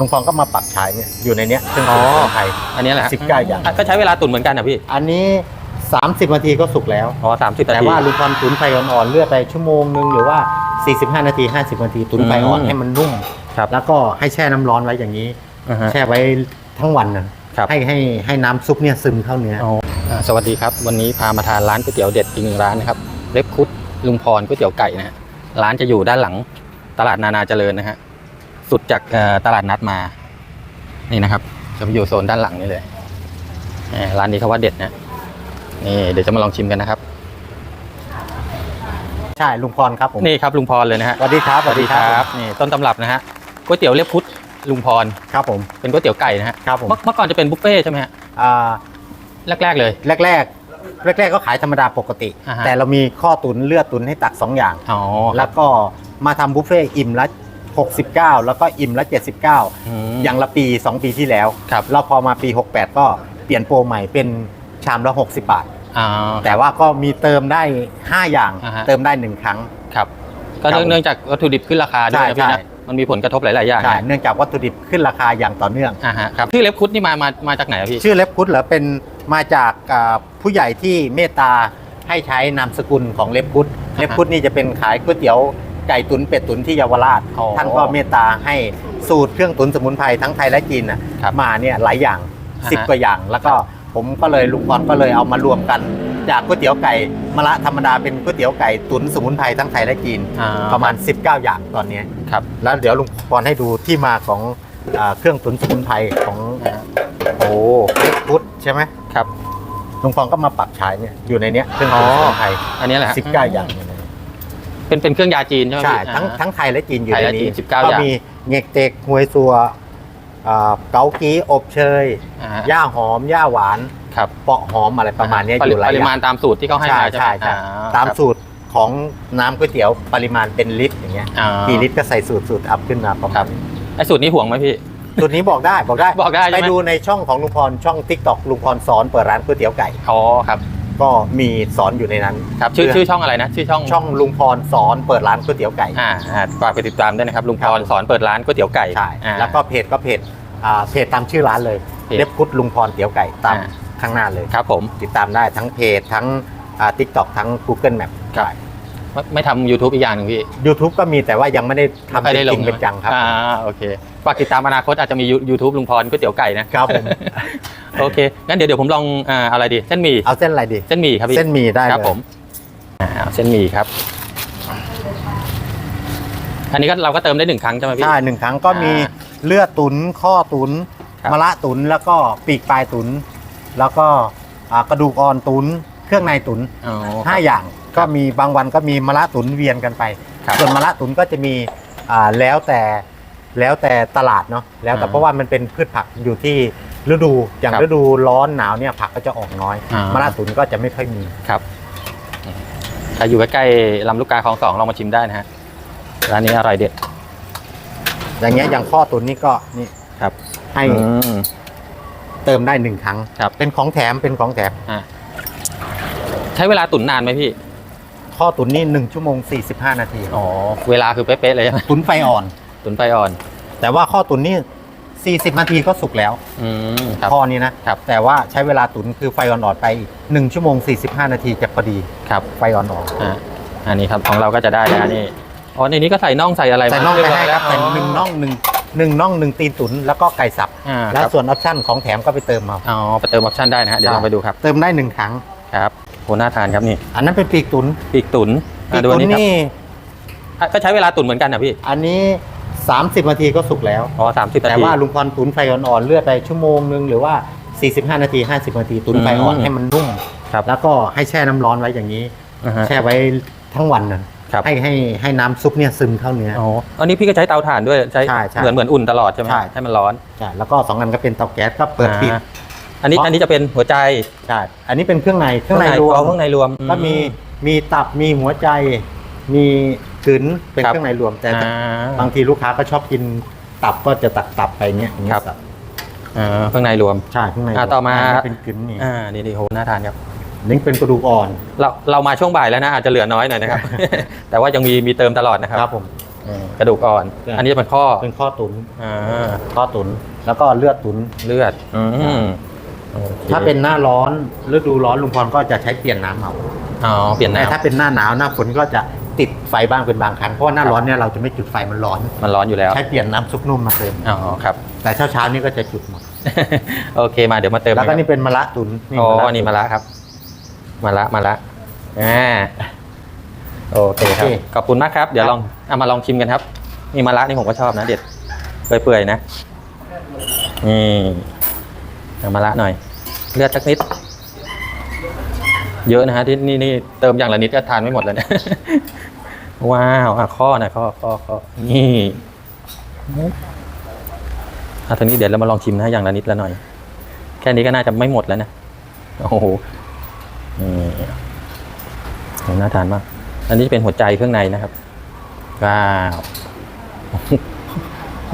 ลุงพรก็มาปักฉายเนี่ยอยู่ในเนี้ยซึ่งอ๋เป็นอของไทย อันนี้แหละสิบเก้าอย่าง ก็ใช้เวลาตุ๋นเหมือนกันนะพี่อันนี้ 30นาทีก็สุกแล้ว อ๋อสามสิบนาแต่ที ว่าลุงพรตุ๋นไฟอ่อนๆเลือกไปชั่วโมงนึงหรือว่า 45 นาที 50 นาทีตุ๋นไฟอ่อนอืมให้มันนุ่มครับแล้วก็ให้แช่น้ำร้อนไว้อย่างนี้ อ่าฮะแช่ไว้ทั้งวันนะครับ ให้ให้ให้น้ำซุปเนี่ยซึมเข้าเนื้อออ๋ออ่าสวัสดีครับ วันนี้พามาทานร้านก๋วยเตี๋ยวเด็ดอีกหนึ่งร้านนะครับเล็บคุดลุงพรก๋วยเตี๋ยวไก่นะฮะร้านจะอยู่ด้านหลังตลาดนานาเจริญนะฮะ สุดจากเอ่อตลาดนัดมา นี่นะครับ จะอยู่โซนด้านหลังนี่เลยแหมร้านนี้เขาว่าเด็ดนะนี่เดี๋ยวจะมาลองชิมกันนะครับ ใช่ลุงพรครับผมนี่ครับลุงพรเลยนะฮะสวัสดีครับนี่ต้นตำรับนะฮะก๋วยเตี๋ยวเล็บพุดลุงพรครับผมเป็นก๋วยเตี๋ยวไก่นะฮะครับผมเมื่อเมื่อก่อนจะเป็นบุฟเฟ่ต์ใช่ไหมฮะอ่าแรกๆเลย แรกแรกแรกแรกๆก็ขายธรรมดาปกติอ่าฮะแต่เรามีข้อตุนเลือดตุนให้ตัก 2 อย่างอ๋อคแล้รับวก็มาทำบุฟเฟ่ต์อิ่มละ 69 แล้วก็อิ่มละ79มอย่างละปี 2 ปีที่แล้วครับ แล้วพอมาปี 68 ก็เปลี่ยนโปรใหม่เป็นชามละ 60 บาท อ่า แต่ว่าก็มีเติมได้ 5 อย่างอ่าฮะ เติมได้ 1 ครั้ง ครับ ก็ครับเนื่องเนื่องจากวัตถุดิบขึ้นราคาด้วยนะใช่พี่ใช่ นะ มันมีผลกระทบหลาย ๆ อย่างใช่นะเนื่องจากวัตถุดิบขึ้นราคาอย่างต่อเนื่อง อ่าฮะครับชื่อเล็บคุดนี่มา มา มาจากไหนอะพี่ ชื่อเล็บพุทธเหรอเป็นมาจากอ่าผู้ใหญ่ที่เมตตาให้ใช้นามสกุลของเล็บพุทธเล็บพุทธนี่จะเป็นขายก๋วยเตี๋ยว ไก่ตุ๋นเป็ดตุ๋นที่เยาวราช อ๋อท่านก็เมตตาให้สูตรเครื่องตุ๋นสมุนไพรทั้งไทยและจีนน่ะครับมาเนี่ยหลายอย่างอ่าฮะ10กว่าอย่าง แล้วก็ผมก็เลยลุงพรก็เลยเอามารวมกัน จากก๋วยเตี๋ยวไก่มะละธรรมดาเป็นก๋วยเตี๋ยวไก่ตุ๋นสมุนไพรทั้งไทยและจีน อ่ประมาณ 19 อย่างตอนนี้ครับแล้วเดี๋ยวลุงพรให้ดูที่มาของอ่าเครื่องตุ๋นสมุนไพรของอ่าโอ้เล็กพุทธใช่ไหมครับ ลุงฟองก็มาปักฉายเนี่ยอยู่ในเนี้ยเครื่องตุ๋นสมุนไพร อันนี้แหละฮะ สิบเก้าอย่างอยู่ในนี้ เป็นเป็นเครื่องยาจีนใช่ไหมใช่พี่ทั้งอ่า ทั้งไทยและจีนอยู่ไทยในและนี้จีน19ก็อย่างมีเงกเต็กหวยซัวอ่าเกากีอบเชยอ่าฮะย่าหอมย่าหวานครับเปาะหอมอะไรประมาณเนี้ยปอริยู่หลายปริอย่ามาณงตามสูตรที่เขาให้ใช่มาใช่ไหมใช่ใช่อ่ตามครับสูตรของน้ำก๋วยเตี๋ยวปริมาณเป็นลิตรอย่างเงี้ยอ่ากี่ลิตรก็ใส่สูตรสูตรอัพขึ้นมาประคมารัณบไอ้สูตรนี้ห่วงไหมพี่ สูตรนี้บอกได้บอกได้ บอกได้ใช่ไหม ไปดูในช่องของลุงพรช่องทิกตอกลุงพรสอนเปิดร้านก๋วยเตี๋ยวไก่ อ๋อครับ ก็มีสอนอยู่ในนั้นครับชื่อชื่อช่องอะไรนะชื่อช่องช่องลุงพรสอนเปิดร้านก๋วยเตี๋ยวไก่อ่าอ่าฝากไปติดตามด้วยนะครับลุงพครับรสอนเปิดร้านก๋วยเตี๋ยวไก่ใช่อ่าแล้วก็เพจก็เพจอ่าเพจตามชื่อร้านเลยเพจเล็บพุทธลุงพรเตี๋ยวไก่ตามอ่าข้างหน้าเลยครับผมติดตามได้ทั้งเพจทั้งทิกตอกทั้ง Google Map ใช่ ไม่ไม่ทำ YouTube อีกอย่างหนึ่งพี่ YouTube ก็มีแต่ว่ายังไม่ได้ทำไม่เป็นได้ลจงริงเป็นจังครับ อ่าโอเคฝากติดตามอนาคตอาจจะมี YouTube ลุงพรก๋วยเตี๋ยวไก่นะครับผม โอเคงั้นเดี๋ยวเดี๋ยวผมลองอ่าอะไรดีเส้นหมี่เอาเส้นอะไรดี เส้นหมี่ครับพี่ เส้นหมี่ได้ครับเลยผมอ่าเอาเส้นหมี่ครับ อันนี้ก็เราก็เติมได้หนึ่งครั้งใช่ไหมพี่ ใช่หนึ่งครั้งก็มีอ่าเลือดตุนข้อตุนครับ มะระตุนแล้วก็ปีกปลายตุน แล้วก็อ่ากระดูกอ่อนตุน เครื่องในตุนอ๋อห้าอย่าง ก็มีบางวันก็มีมะระตุนเวียนกันไป ครับ ส่วนมะระตุนก็จะมีอ่าแล้วแต่แล้วแต่ตลาดเนาะแล้วแต่อ่าเพราะว่ามันเป็นพืชผักอยู่ที่ฤดูอย่างครับฤดูร้อนหนาวเนี่ยผักก็จะออกน้อยอ่าม มะระตุนก็จะไม่ค่อยมี ครับใครอยู่ใกล้ๆลำลูกกาคลองสองลองมาชิมได้นะฮะร้านนี้อร่อยเด็ดอย่างเงี้ยอย่างข้อตุนนี่ก็นี่ครับให้อืม เติมได้หนึ่งครั้ง ครับ เป็นของแถมเป็นของแถมอ่าใช้เวลาตุ๋นนานไหมพี่ ข้อตุนนี่หนึ่งชั่วโมง 45 นาทีอ๋อเวลาคือเป๊ะๆเลยใช่ไหมตุนไฟอ่อน ตุ๋นไฟอ่อน แต่ว่าข้อตุนนี่ 40 นาทีก็สุกแล้วอืมครับข้อนี้นะครับ แต่ว่าใช้เวลาตุนคือไฟอ่อนๆไปอีก1ชั่วโมง 45 นาทีจะพอดีครับไฟอ่อนอ่าอันนี้ครับของเราก็จะได้แล้วนี่อ๋อในนี้ก็ใส่น่องใส่อะไรๆมาใส่น่องไปให้ครับเยใส่อยหนึ่งน่องหนึ่งหนึ่งน่องหนึ่งตีนตุนแล้วก็ไก่สับ อ่าแล้วครับส่วนออปชั่นของแถมก็ไปเติมเอา อ๋อไปเติมออปชั่นได้นะฮะเดี๋ยวลองไปดูครับ เติมได้หนึ่งครั้ง ครับโห น่าทานครับนี่ อันนั้นเป็นปีกตุนปีกตุ๋นปีอะกดูอัตุนนนี้ครับนี่อะก็ใช้เวลาตุ๋นเหมือนกันนะพี่ อันนี้ 30 นาทีก็สุกแล้วอ๋อสามสิบนาแต่ทีว่าลุงพรตุนไฟอ่อนๆเลือดไปชั่วโมงนึงหรือว่า 45 นาที 50 นาทีตุนไฟอ่อนอืมให้มันนุ่มครับแล้วก็ให้แช่น้ำร้อนไว้อย่างนี้อ่าฮะแช่ไว้ทั้งวันน่ะครับให้ให้ให้น้ำซุปเนี่ยซึมเข้าเนื้ออ๋ออันนี้พี่ก็ใช้เตาถ่านด้วยใช้ใช่ใช่เหมือนเหมือนอุ่นตลอดใช่ไหมใช่ให้มันร้อนใช่แล้วก็สองอันก็เป็นเตาแก๊สก็เปิดปิด อ่าอันนี้เพราะอันนี้จะเป็นหัวใจใช่อันนี้เป็นเครื่องในเครื่องในรวเอามเครื่องในรวม ก็มีอืมีตับมีหัวใจ มีกลืนเป็นครับ เครื่องในรวม แต่อ่า บางทีลูกค้าก็ชอบกินตับก็จะตักตับไปเงี้ยอย่างเงี้ยครับอ่าเครื่องในรวม ใช่เครื่องในรวอ่าต่อมา นนี้เป็นกลืนนี่อ่านี่ดีโหน่าทานครับ นี่เป็นกระดูกอ่อนเราเรามาช่วงบ่ายแล้วนะอาจจะเหลือน้อยหน่อยนะครับ แต่ว่ายังมีมีเติมตลอดนะครับ ครับผมอืมกระดูกอ่อน ใช่ อันนี้จะเป็นข้อเป็นข้อตุนอ่าข้อตุนแล้วก็เลือดตุน เลือดอืม โอคถ้าเป็นหน้าร้อนฤดูร้อนลุงพรก็จะใช้เปลี่ยนน้ำเอาอ๋อเปลี่ยนแต่น้ำถ้าเป็นหน้าหนาวหน้าฝนก็จะติดไฟบ้างเป็นบางครั้งเพราะว่าหน้าร้อนเนี่ยเราจะไม่จุดไฟมันร้อนมันร้อนอยู่แล้วใช้เปลี่ยนน้ำซุปนุ่มมาเติมอ๋อครับ แต่เช้าเช้าๆนี่ก็จะจุดหมดโอเคมาเดี๋ยวมาเติมแล้วก็ะครับนี่เป็นมะระตุนอ๋อมะระนี่มาละครับ มาละมาละอ่าโอเคครับขอบคุณมากครับ เดี๋ยวลองเอามาลองชิมกันครับนี่มาละนี่ผมก็ชอบนะเด็ดเปื่อยๆนะนี่ เอามาละหน่อย เลือดสักนิด เยอะนะฮะที่นี่นี่เติมอย่างละนิดก็ทานไม่หมดเลยนะว้าวอะข้อนะข้อข้อข้อนี่อะทีนี้เดี๋ยวเรามาลองชิมนะอย่างละนิดละหน่อย แค่นี้ก็น่าจะไม่หมดแล้วนะโอ้โหนี่น่าทานมาก อันนี้เป็นหัวใจเครื่องในนะครับว้าว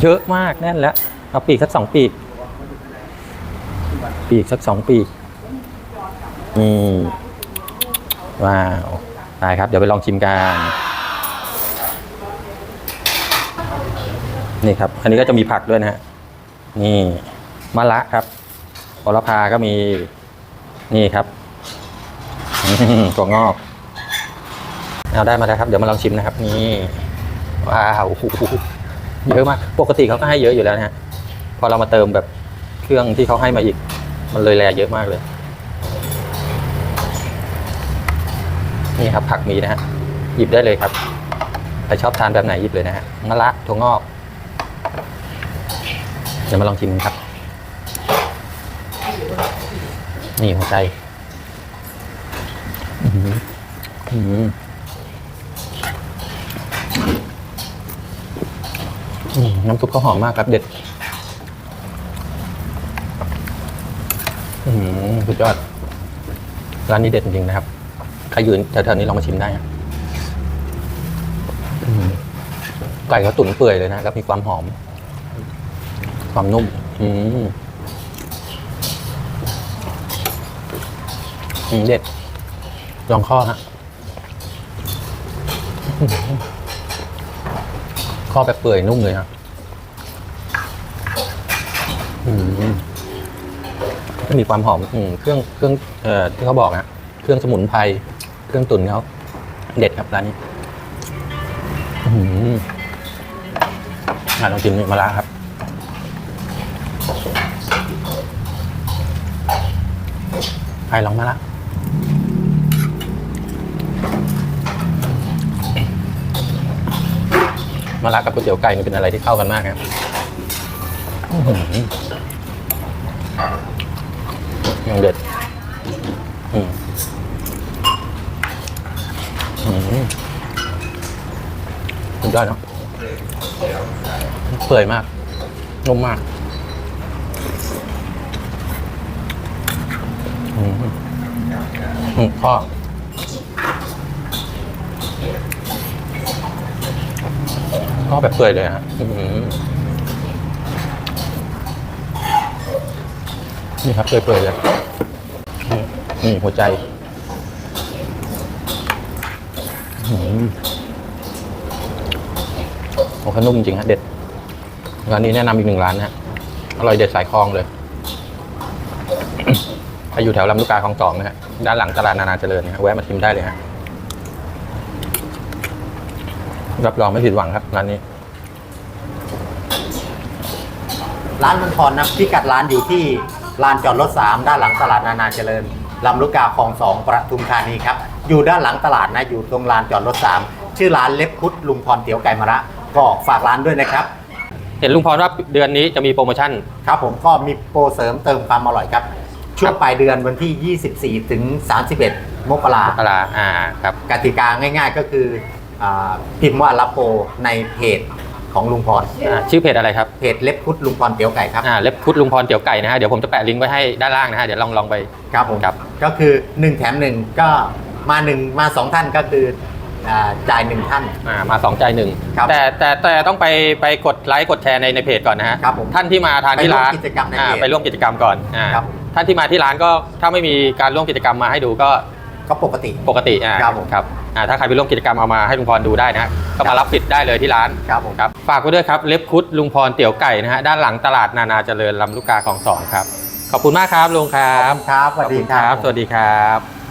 เยอะมากแน่นแล้วเอาปีกสักสองปีก ปีกสักสองปีนี่ว้าวได้ครับ เดี๋ยวไปลองชิมกัน นี่ครับ อันนี้ก็จะมีผักด้วยนะฮะ นี่มะละครับโหระพาก็มี นี่ครับอืมถั่วงอกเอาได้มาแล้วครับ เดี๋ยวมาลองชิมนะครับ นี่ว้าวเยอะมาก ปกติเขาก็ให้เยอะอยู่แล้วนะฮะ พอเรามาเติมแบบเครื่องที่เขาให้มาอีก มันเลยแรเยอะมากเลย นี่ครับผักมีนะฮะ หยิบได้เลยครับใครชอบทานแบบไหนหยิบเลยนะฮะมะละถั่วงอก เดี๋ยวมาลองชิมกันครับ นี่หัวใจอืมน้ำซุปเขาหอมมากครับเด็ด อืมสุดยอด ร้านนี้เด็ดจริงๆนะครับ ใครอยู่แถวๆนี้ลองมาชิมได้นะอืมไก่เขาตุ๋นเปื่อยเลยนะ แล้วมีความหอม ความนุ่ม อืมอืมเด็ด ลองข้อฮะอื้อหือข้อแบบเปื่อยนุ่มเลยฮะอืม ก็มีความหอมอืมเครื่องเครื่องเอ่อที่เขาบอกนะเครื่องสมุนไพรเครื่องตุ๋นเขาเด็ดครับร้านนี้อืมอะลองชิมนี่มาละครับ ใครลองมาละมาละกับก๋วยเตี๋ยวไก่มันเป็นอะไรที่เข้ากันมากครับอื้อหือ ยังเด็ดอืมอืมสุดยอดเนาะเปื่อยมากนุ่มมากอืมอืมพ่อพ่อแบบเปื่อยเลยฮะอืม นี่ครับเปื่อยๆเลยนี่นี่หัวใจโอ้ขนุ่มจริงฮะเด็ดร้านนี้แนะนำอีกหนึ่งร้านนะฮะอร่อยเด็ดสายคลองเลยถ้าอยู่แถวลำลูกกาคลองสองนะฮะด้านหลังตลาดนานาเจริญนะฮะแวะมาชิมได้เลยฮะรับรองไม่ผิดหวังครับร้านนี้ ร้านลุงพรนะพิกัดร้านอยู่ที่ ลานจอดรถ 3 ด้านหลังตลาดนานาเจริญลำลูกกาคลองสองปทุมธานีครับ อยู่ด้านหลังตลาดนะอยู่ตรงลานจอดรถ 3 ชื่อร้านเล็บพุทธลุงพรเตี๋ยวไก่มะระก็ฝากร้านด้วยนะครับ เห็นลุงพรว่าเดือนนี้จะมีโปรโมชั่น ครับผมก็มีโปรเสริมเติมความอร่อยครับ ช่วงปลายเดือนวันที่ 24 ถึง 31 มกราปลาอ่าครับกติกาง่าย ๆ ก็คืออาพิมพ์ว่ารับโปรในเพจ ของลุงพรอ่าชื่อเพจอะไรครับเพจเล็บพุทธลุงพรเตี๋ยวไก่ครับอ่าเล็บพุทธลุงพรเตี๋ยวไก่นะฮะเดี๋ยวผมจะแปะลิงก์ไว้ให้ด้านล่างนะฮะเดี๋ยวลองลองไป ครับผมครับ ก็คือ 1 แถม 1 ก็มา 1 มา 2 ท่านก็คืออาจ่าย 1 ท่าน อ่ามาสองใจหนึ่งครับแต่แต่แต่ต้องไปไปกดไลค์กดแชร์ในในเพจก่อนนะฮะครับผมท่านที่มาทานที่ร้านไปร่วมกิจกรรมในเพจอ่าไปร่วมกิจกรรมก่อนอ่าครับ ท่านที่มาที่ร้านก็ถ้าไม่มีการร่วมกิจกรรมมาให้ดูก็ ก็ปกติ ปกติอ่าครับผม ครับอ่าถ้าใครไปร่วมกิจกรรมเอามาให้ลุงพรดูได้นะฮะก็มารับสิทธิ์ได้เลยที่ร้านครับผม ครับ ฝากไว้ด้วยครับ เล็บคุดลุงพรเตี๋ยวไก่นะฮะ ด้านหลังตลาดนานาเจริญลำลูกกาของสองครับ ขอบคุณมากครับลุงครัขอบบคุณครับสวัสดีขอบคุณครับ สวัสดีครับ